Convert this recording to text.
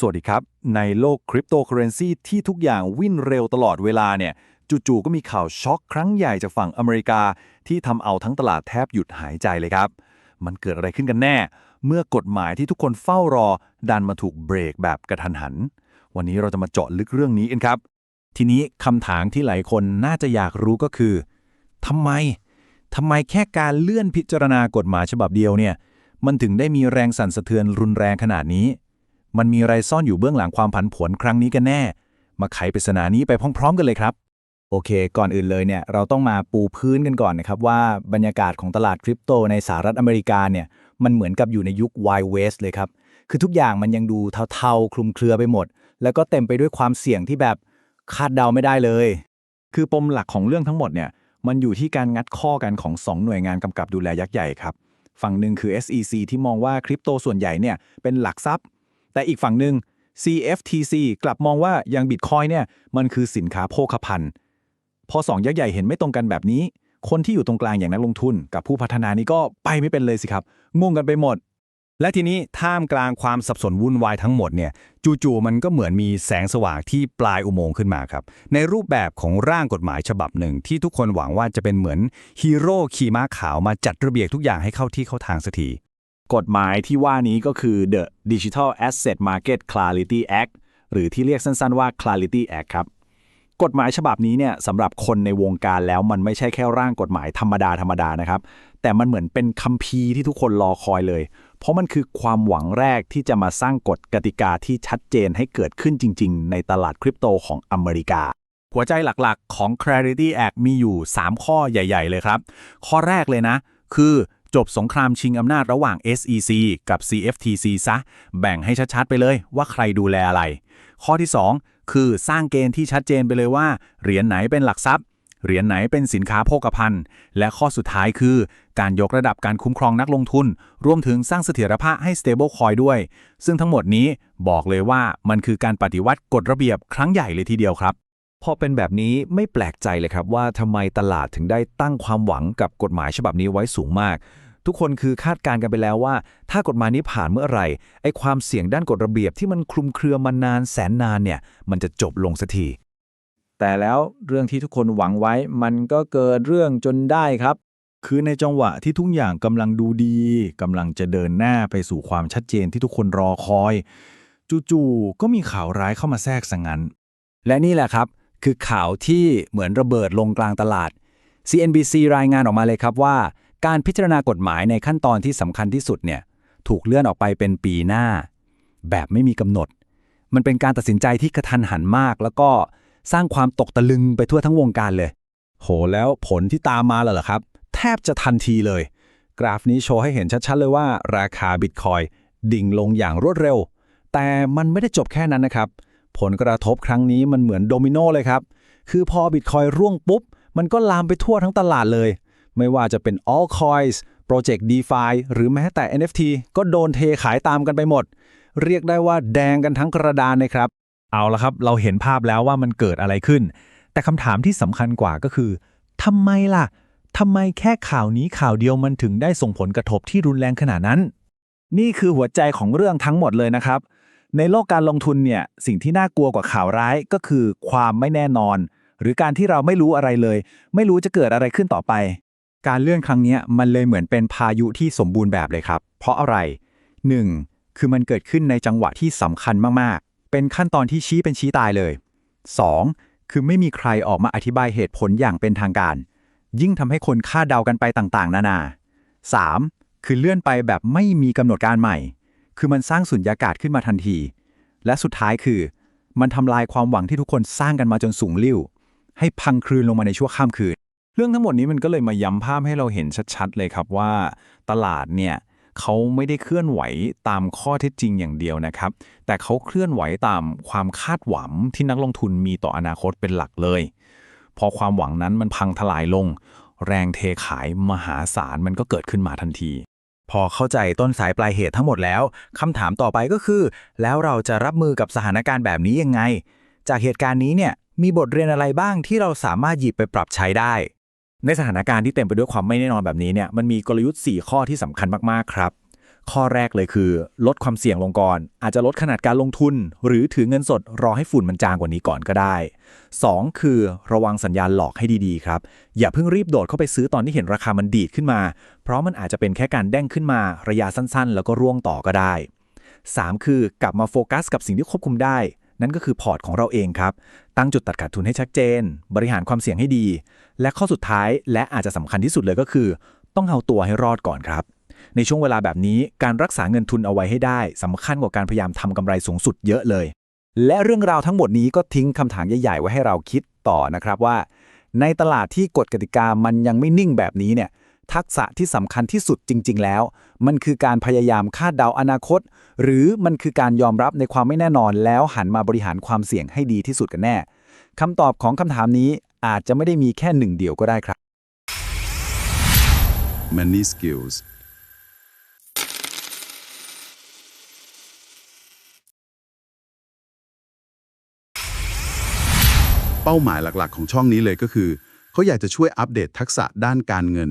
สวัสดีครับ ในโลกคริปโตเคอเรนซีที่ทุกอย่างวิ่งเร็วตลอดเวลาเนี่ยจู่ๆก็มีข่าวช็อกครั้งใหญ่จากฝั่งอเมริกา ที่ทำเอาทั้งตลาดแทบหยุดหายใจเลยครับ มันเกิดอะไรขึ้นกันแน่ เมื่อกฎหมายที่ทุกคนเฝ้ารอ ดันมาถูกเบรกแบบกระทันหัน วันนี้เราจะมาเจาะลึกเรื่องนี้กันครับ ทีนี้คำถามที่หลายคนน่าจะอยากรู้ก็คือทำไมทำไมแค่การเลื่อนพิจารณากฎหมายฉบับเดียวเนี่ยมันถึงได้มีแรงสั่นสะเทือนรุนแรงขนาดนี้ มันมีอะไรซ่อนอยู่เบื้องหลังความผันผวนครั้งนี้กันแน่ มาไขปริศนานี้ไปพร้อม ๆ กันเลยครับ โอเค ก่อนอื่นเลยเนี่ยเราต้องมาปูพื้นกันก่อนนะครับว่าบรรยากาศของตลาดคริปโตในสหรัฐอเมริกาเนี่ยมันเหมือนกับอยู่ในยุค Wild West เลยครับ คือทุกอย่างมันยังดูเทาๆ คลุมเครือไปหมด แล้วก็เต็มไปด้วยความเสี่ยงที่แบบคาดเดาไม่ได้เลย คือปมหลักของเรื่องทั้งหมดเนี่ยมันอยู่ที่การงัดข้อกันของ 2 หน่วยงานกำกับดูแลยักษ์ใหญ่ครับ ฝั่งหนึ่งคือ SEC ที่มองว่าคริปโตส่วนใหญ่เนี่ยเป็นหลักทรัพย์ แต่อีกฝั่งหนึ่ง CFTC กลับมองว่ายังบิตคอยเนี่ยมันคือสินค้าโภคภัณฑ์ พอสองยักษ์ใหญ่เห็นไม่ตรงกันแบบนี้ คนที่อยู่ตรงกลางอย่างนักลงทุน กับผู้พัฒนานี่ก็ไปไม่เป็นเลยสิครับงงกันไปหมด และทีนี้ท่ามกลางความสับสนวุ่นวายทั้งหมดเนี่ยจู่ๆมันก็เหมือนมีแสงสว่างที่ปลายอุโมงค์ขึ้นมาครับ ในรูปแบบของร่างกฎหมายฉบับหนึ่ง ที่ทุกคนหวังว่าจะเป็นเหมือนฮีโร่ขี่ม้าขาวมาจัดระเบียบทุกอย่างให้เข้าที่เข้าทางสักที กฎหมายที่ว่านี้ก็คือ The Digital Asset Market Clarity Act หรือที่เรียกสั้นๆว่า Clarity Act ครับ กฎหมายฉบับนี้เนี่ยสำหรับคนในวงการแล้วมันไม่ใช่แค่ร่างกฎหมายธรรมดาธรรมดานะครับ แต่มันเหมือนเป็นคัมภีร์ที่ทุกคนรอคอยเลย เพราะมันคือความหวังแรกที่จะมาสร้างกฎกติกาที่ชัดเจนให้เกิดขึ้นจริง ๆ ในตลาดคริปโตของอเมริกา หัวใจหลักๆ ของ Clarity Act มีอยู่ 3 ข้อใหญ่ ๆ เลยครับ ข้อแรกเลยนะ คือ จบสงครามชิงอำนาจระหว่าง SEC กับ CFTC ซะ แบ่งให้ชัดๆ ไปเลยว่าใครดูแลอะไร ข้อที่ 2 คือสร้างเกณฑ์ที่ชัดเจนไปเลยว่า เหรียญไหนเป็นหลักทรัพย์ เหรียญไหนเป็นสินค้าโภคภัณฑ์ และข้อสุดท้ายคือ การยกระดับการคุ้มครองนักลงทุน รวมถึงสร้างเสถียรภาพให้ stable coin ด้วย ซึ่งทั้งหมดนี้บอกเลยว่ามันคือการปฏิวัติกฎระเบียบครั้งใหญ่เลยทีเดียวครับพอเป็นแบบนี้ไม่แปลกใจเลยครับว่าทำไมตลาดถึงได้ตั้งความหวังกับกฎหมายฉบับนี้ไว้สูงมาก ทุกคนคือคาดการณ์กันไปแล้วว่า ถ้ากฎหมายนี้ผ่านเมื่อไหร่ไอ้ความเสี่ยงด้านกฎระเบียบที่มันคลุมเครือมานานแสนนานเนี่ยมันจะจบลงสักทีแต่แล้วเรื่องที่ทุกคนหวังไว้ มันก็เกิดเรื่องจนได้ครับ คือในจังหวะที่ทุกอย่างกำลังดูดีกำลังจะเดินหน้าไปสู่ความชัดเจนที่ทุกคนรอคอย จู่ๆก็มีข่าวร้ายเข้ามาแทรกสังงันและนี่แหละครับ คือข่าวที่เหมือนระเบิดลงกลางตลาด CNBC รายงานออกมาเลยครับว่า การพิจารณากฎหมายในขั้นตอนที่สำคัญที่สุดเนี่ยถูกเลื่อนออกไปเป็นปีหน้า แบบไม่มีกำหนด มันเป็นการตัดสินใจที่กระทันหันมาก แล้วก็สร้างความตกตะลึงไปทั่วทั้งวงการเลย โหแล้วผลที่ตามมาแล้วเหรอครับ แทบจะทันทีเลย กราฟนี้โชว์ให้เห็นชัดๆเลยว่าราคาบิตคอยดิ่งลงอย่างรวดเร็ว แต่มันไม่ได้จบแค่นั้นนะครับ ผลกระทบครั้งนี้มันเหมือนโดมิโนเลยครับ คือพอบิตคอยร่วงปุ๊บ มันก็ลามไปทั่วทั้งตลาดเลย ไม่ว่าจะเป็น altcoins Project DeFi หรือแม้แต่ NFT ก็โดนเทขายตามกันไปหมด เรียกได้ว่าแดงกันทั้งกระดานเลยครับ เอาละครับ เราเห็นภาพแล้วว่ามันเกิดอะไรขึ้น แต่คำถามที่สำคัญกว่าก็คือทำไมล่ะทำไมแค่ข่าวนี้ข่าวเดียวมันถึงได้ส่งผลกระทบที่รุนแรงขนาดนั้น นี่คือหัวใจของเรื่องทั้งหมดเลยนะครับ ในโลกการลงทุนเนี่ยสิ่งที่น่ากลัวกว่าข่าวร้ายก็คือความไม่แน่นอน หรือการที่เราไม่รู้อะไรเลย ไม่รู้จะเกิดอะไรขึ้นต่อไป การเลื่อนครั้งนี้มันเลยเหมือนเป็นพายุที่สมบูรณ์แบบเลยครับ เพราะอะไร 1. คือมันเกิดขึ้นในจังหวะที่สำคัญมากๆ เป็นขั้นตอนที่ชี้เป็นชี้ตายเลย 2. คือไม่มีใครออกมาอธิบายเหตุผลอย่างเป็นทางการ ยิ่งทำให้คนคาดเดากันไปต่างๆ นานา 3. คือเลื่อนไปแบบไม่มีกำหนดการใหม่ คือมันสร้างสุญญากาศขึ้นมาทันที และสุดท้ายคือ มันทำลายความหวังที่ทุกคนสร้างกันมาจนสูงลิ่วให้พังคลืนลงมาในชั่วข้ามคืน เรื่องทั้งหมดนี้มันก็เลยมาย้ำภาพให้เราเห็นชัดๆ เลยครับว่า ตลาดเนี่ยเขาไม่ได้เคลื่อนไหวตามข้อเท็จจริงอย่างเดียวนะครับ แต่เขาเคลื่อนไหวตามความคาดหวังที่นักลงทุนมีต่ออนาคตเป็นหลักเลย พอความหวังนั้นมันพังทลายลง แรงเทขายมหาศาลมันก็เกิดขึ้นมาทันที พอเข้าใจต้นสายปลายเหตุทั้งหมดแล้วคำถามต่อไปก็คือ แล้วเราจะรับมือกับสถานการณ์แบบนี้ยังไง จากเหตุการณ์นี้เนี่ยมีบทเรียนอะไรบ้างที่เราสามารถหยิบไปปรับใช้ได้ ในสถานการณ์ที่เต็มไปด้วยความไม่แน่นอนแบบนี้เนี่ยมันมีกลยุทธ์ 4 ข้อที่สำคัญมากๆครับ ข้อแรกเลยคือ ลดความเสี่ยงลงก่อน อาจจะลดขนาดการลงทุน หรือถือเงินสดรอให้ฝุ่นมันจางกว่านี้ก่อนก็ได้ 2. คือระวังสัญญาณหลอกให้ดีๆครับ อย่าเพิ่งรีบโดดเข้าไปซื้อตอนที่เห็นราคามันดีดขึ้นมา เพราะมันอาจจะเป็นแค่การแด้งขึ้นมาระยะสั้นๆ แล้วก็ร่วงต่อก็ได้ 3. คือกลับมาโฟกัสกับสิ่งที่ควบคุมได้ นั่นก็คือพอร์ตของเราเองครับ ตั้งจุดตัดขาดทุนให้ชัดเจน บริหารความเสี่ยงให้ดี และข้อสุดท้ายและอาจจะสำคัญที่สุดเลยก็คือ ต้องเอาตัวให้รอดก่อนครับ ในช่วงเวลาแบบนี้การรักษาเงินทุนเอาไว้ให้ได้สำคัญกว่าการพยายามทำกำไรสูงสุดเยอะเลย และเรื่องราวทั้งหมดนี้ก็ทิ้งคำถามใหญ่ๆไว้ให้เราคิดต่อนะครับว่า ในตลาดที่กฎกติกามันยังไม่นิ่งแบบนี้เนี่ย ทักษะที่สำคัญที่สุดจริง ๆ แล้ว มันคือการพยายามคาดเดาอนาคต หรือมันคือการยอมรับในความไม่แน่นอน แล้วหันมาบริหารความเสี่ยงให้ดีที่สุดกันแน่คำตอบของคำถามนี้อาจจะไม่ได้มีแค่หนึ่งเดียวก็ได้ครับ Money Skills เป้าหมายหลักๆ ของช่องนี้เลยก็คือ เขาอยากจะช่วยอัปเดตทักษะด้านการเงิน